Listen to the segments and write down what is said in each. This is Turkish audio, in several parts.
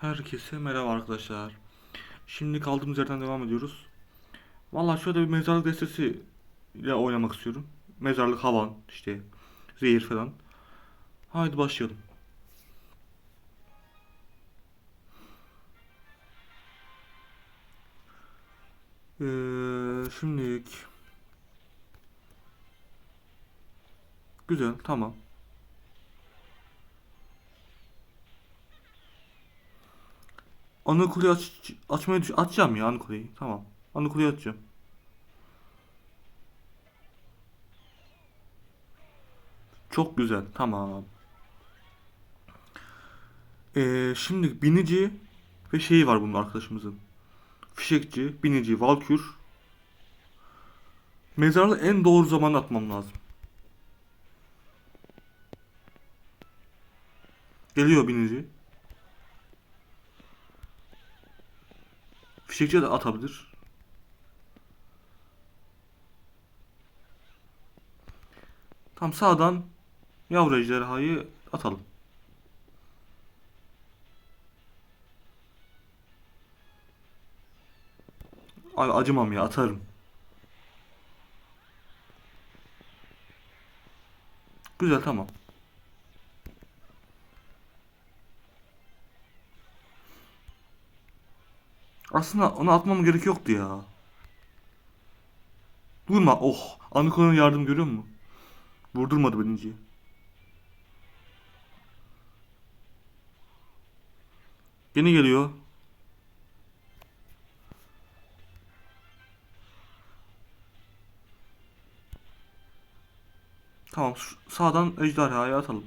Herkese merhaba arkadaşlar. Şimdi kaldığımız yerden devam ediyoruz. Vallahi şöyle bir mezarlık destesi ile oynamak istiyorum. Mezarlık havan, işte zehir falan. Haydi başlayalım. Ee, şimdilik güzel, tamam. Ana kuleyi aç, açmayı düş açacağım ya ana kuleyi. Tamam. Ana kuleyi açacağım. Çok güzel. Tamam. Ee, şimdi binici ve şeyi var bunun arkadaşımızın. Fişekçi, binici, valkür. Mezarlığı en doğru zaman atmam lazım. Geliyor binici. Fişekçi de atabilir. Tam sağdan yavru ejderhayı atalım. Ay acımam ya atarım. Güzel tamam. Aslında onu atmam gerek yoktu ya. Durma. Oh. Aniko'nun yardım görüyor musun? Vurdurmadı birinciyi. Yeni geliyor. Tamam. Sağdan ejderhayı atalım.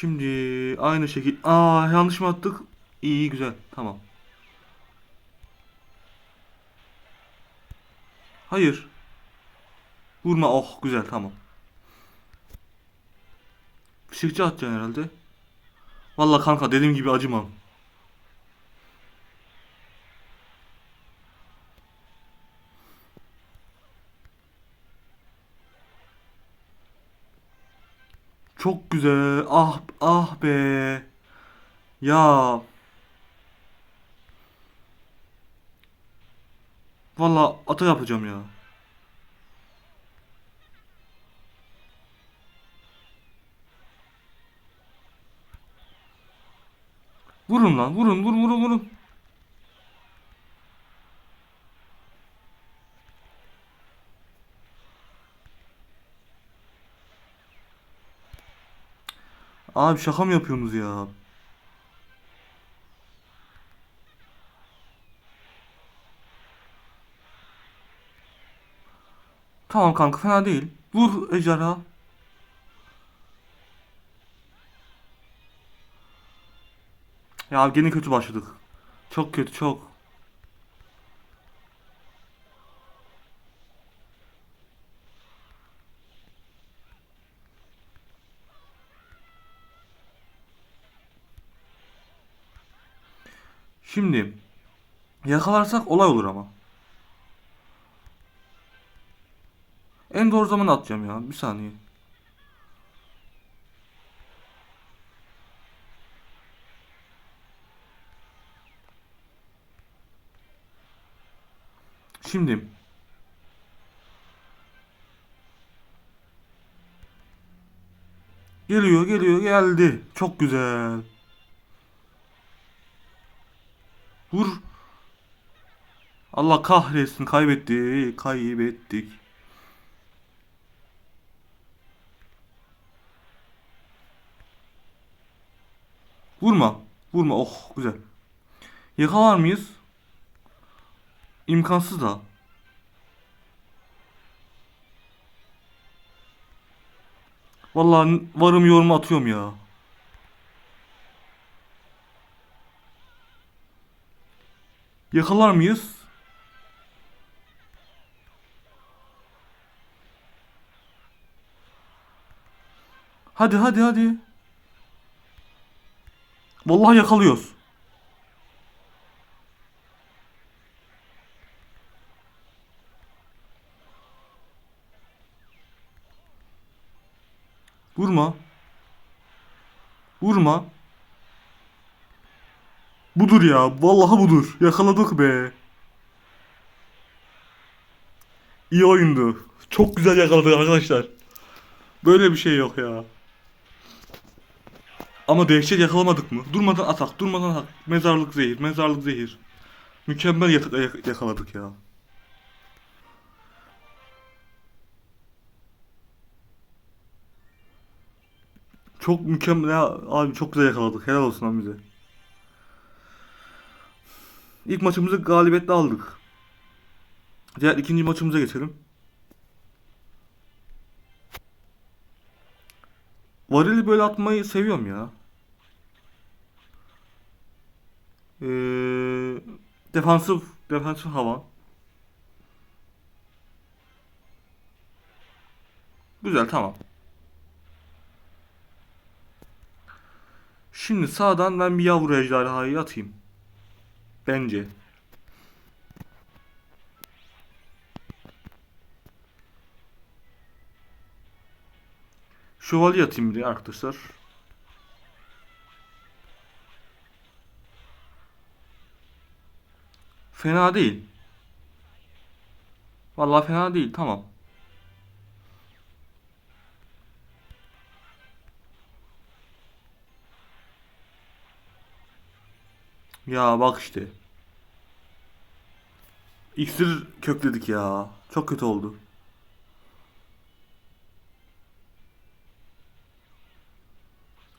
Şimdi aynı şekil. Aa yanlış mı attık? İyi güzel. Tamam. Hayır. Vurma. Oh güzel tamam. Fişekçi atacaksın herhalde. Vallahi kanka dediğim gibi acımam. Çok güzel. Ah ah be. Ya. Valla ata yapacağım ya. Vurun lan vurun vurun vurun vurun. Abi şaka mı yapıyorsunuz ya? Tamam kanka fena değil. Vur ejderha. Ya gene kötü başladık. Çok kötü çok. Şimdi yakalarsak olay olur ama. En doğru zaman atacağım ya. Bir saniye. Şimdi geliyor geliyor geldi. Çok güzel. Vur. Allah kahretsin kaybettik kaybettik. Vurma. Vurma. Oh güzel. Yakalar mıyız? İmkansız da. Vallahi varım yorumu atıyorum ya. Yakalar mıyız? Hadi hadi hadi. Vallahi yakalıyoruz. Vurma. Vurma. Budur ya. Vallahi budur. Yakaladık be. İyi oyundu. Çok güzel yakaladık arkadaşlar. Böyle bir şey yok ya. Ama dehşet yakalamadık mı? Durmadan atak, durmadan atak. Mezarlık zehir, mezarlık zehir. Mükemmel yak- yak- yakaladık ya. Çok mükemmel ya abi çok güzel yakaladık. Helal olsun lan bize. İlk maçımızı galibiyetle aldık. Diğer ikinci maçımıza geçelim. Varili böyle atmayı seviyorum ya. Ee, defansif defansif hava. Güzel tamam. Şimdi sağdan ben bir yavru ejderhayı atayım. Bence. Şövalye atayım bir arkadaşlar. Fena değil. Vallahi fena değil. Tamam. Ya bak işte. İksir kökledik ya. Çok kötü oldu.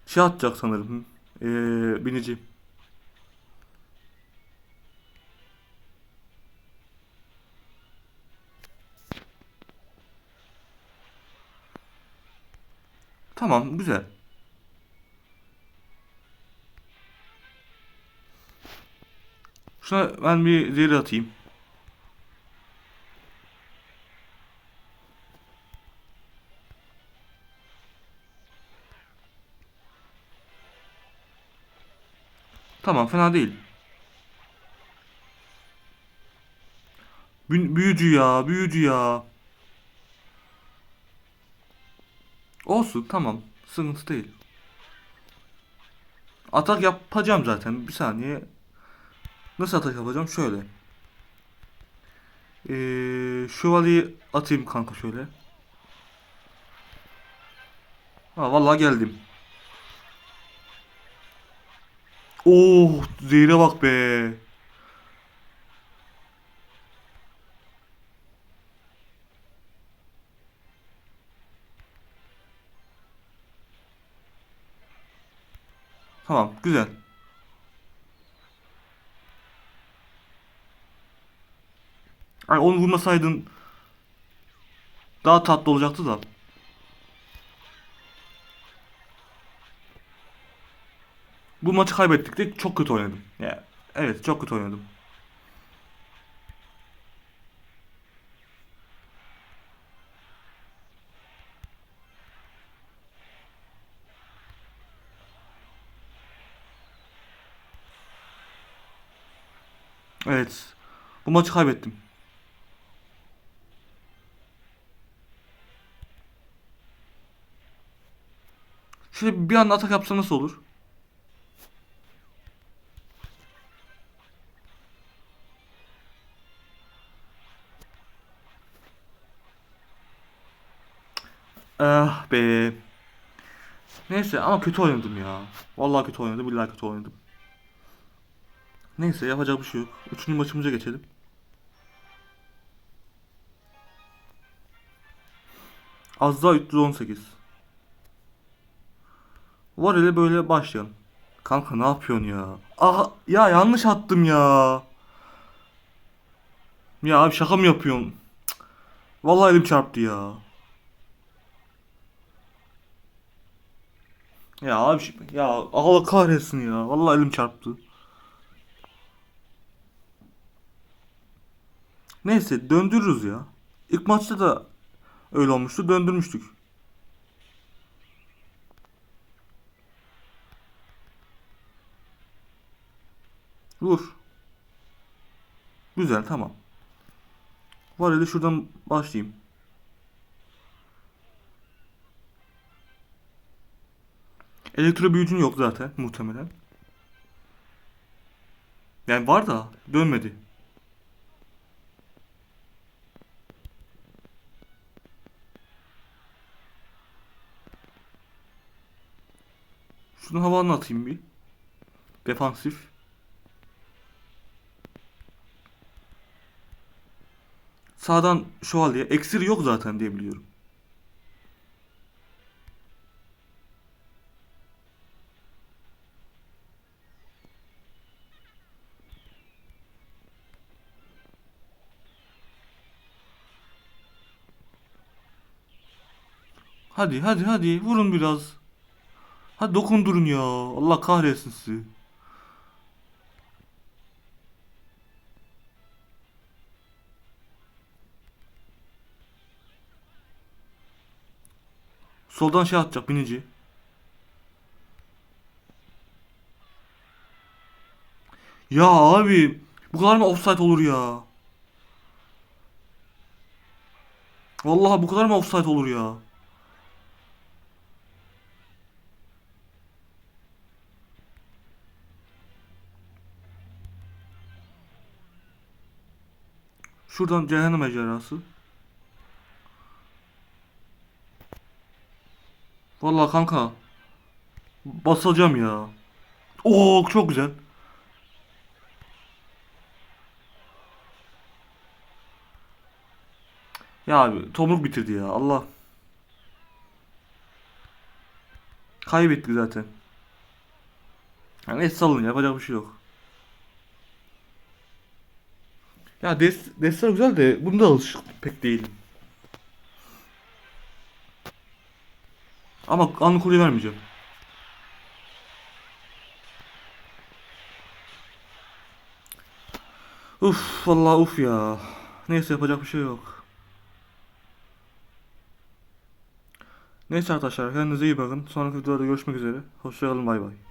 Şey atacak sanırım. Ee, binici. Tamam, güzel. Şuna ben bir zehir atayım. Tamam, fena değil. Bü- büyücü ya, büyücü ya. Olsun, tamam. Sıkıntı değil. Atak yapacağım zaten. Bir saniye. Nasıl atak yapacağım? Şöyle. Ee, şövalyeyi atayım kanka şöyle. Ha vallahi geldim. Oh, zehre bak be. Tamam, güzel. Ay onu vurmasaydın daha tatlı olacaktı da. Bu maçı kaybettik de çok kötü oynadım. Ya, evet çok kötü oynadım. Evet. Bu maçı kaybettim. Şöyle bir anda atak yapsa nasıl olur? Ah be. Neyse ama kötü oynadım ya. Vallahi kötü oynadım, billahi kötü oynadım. Neyse yapacak bir şey yok. Üçüncü maçımıza geçelim. Az daha 318. Var ile böyle başlayalım. Kanka ne yapıyorsun ya? Aha ya yanlış attım ya. Ya abi şaka mı yapıyorsun? Cık. Vallahi elim çarptı ya. Ya abi ya Allah kahretsin ya. Vallahi elim çarptı. Neyse döndürürüz ya. İlk maçta da öyle olmuştu. Döndürmüştük. Vur. Güzel tamam. Var öyle şuradan başlayayım. Elektro büyücün yok zaten muhtemelen. Yani var da dönmedi. Şunu havanı atayım bir. Defansif. Sağdan şövalye. Eksir yok zaten diye biliyorum. Hadi hadi hadi vurun biraz. Hadi dokundurun ya. Allah kahretsin sizi. Soldan şey atacak binici. Ya abi bu kadar mı offside olur ya? Vallahi bu kadar mı offside olur ya? Şuradan cehennem ejderhası. Vallahi kanka. Basacağım ya. Oo çok güzel. Ya abi tomruk bitirdi ya Allah. Kaybettik zaten. Yani es salın yapacak bir şey yok. Ya des, desler güzel de bunda alışık pek değilim. Ama anlı kurye vermeyeceğim. Uf vallahi uf ya. Neyse yapacak bir şey yok. Neyse arkadaşlar kendinize iyi bakın. Sonraki videoda görüşmek üzere. Hoşçakalın bay bay.